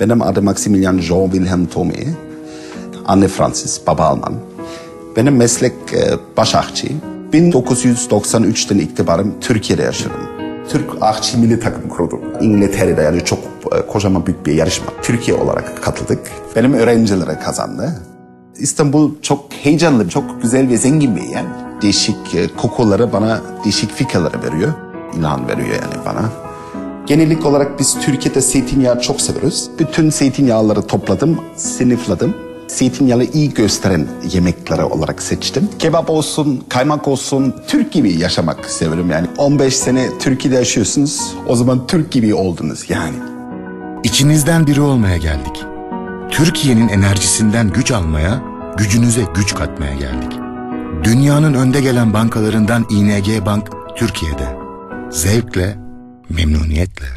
Benim adım Maximilian Jean Wilhelm Thome. Anne Fransız, baba Alman. Benim meslek e, başakçı. 1993'ten itibaren Türkiye'de yaşıyorum. Türk Ahçı Milli Takım kurdum. İngiltere'de yani çok e, kocaman büyük bir yarışma. Türkiye olarak katıldık. Benim öğrencilere kazandı. İstanbul çok heyecanlı, çok güzel ve zengin bir yer. Değişik e, kokuları bana değişik fikirleri veriyor. İlham veriyor yani bana. Genellik olarak biz Türkiye'de zeytinyağı çok severiz. Bütün zeytinyağları topladım, sınıfladım. Zeytinyağını iyi gösteren yemekleri olarak seçtim. Kebap olsun, kaymak olsun, Türk gibi yaşamak severim yani. 15 sene Türkiye'de yaşıyorsunuz, o zaman Türk gibi oldunuz yani. İçinizden biri olmaya geldik. Türkiye'nin enerjisinden güç almaya, gücünüze güç katmaya geldik. Dünyanın önde gelen bankalarından ING Bank Türkiye'de. Zevkle, memnuniyetle.